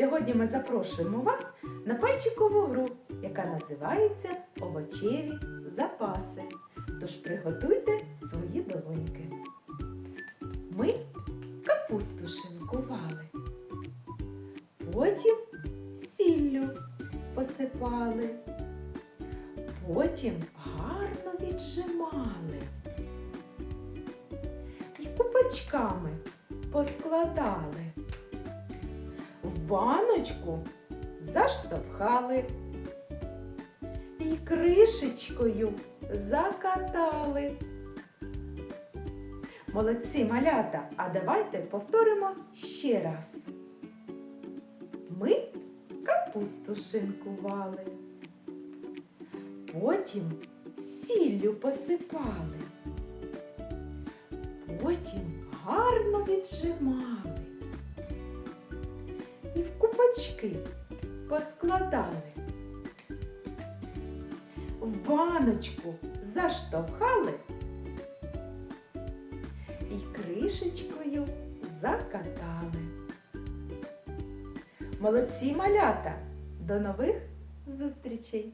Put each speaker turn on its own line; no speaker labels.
Сьогодні ми запрошуємо вас на пальчикову гру, яка називається Овочеві запаси. Тож приготуйте свої долоньки. Ми капусту шинкували, потім сіллю посипали, потім гарно віджимали і купочками поскладали. Баночку заштовхали і кришечкою закатали. Молодці малята, а давайте повторимо ще раз. Ми капусту шинкували, потім сіллю посипали, потім гарно віджимали і в купачки поскладали. В баночку заштовхали і кришечкою закатали. Молодці малята! До нових зустрічей!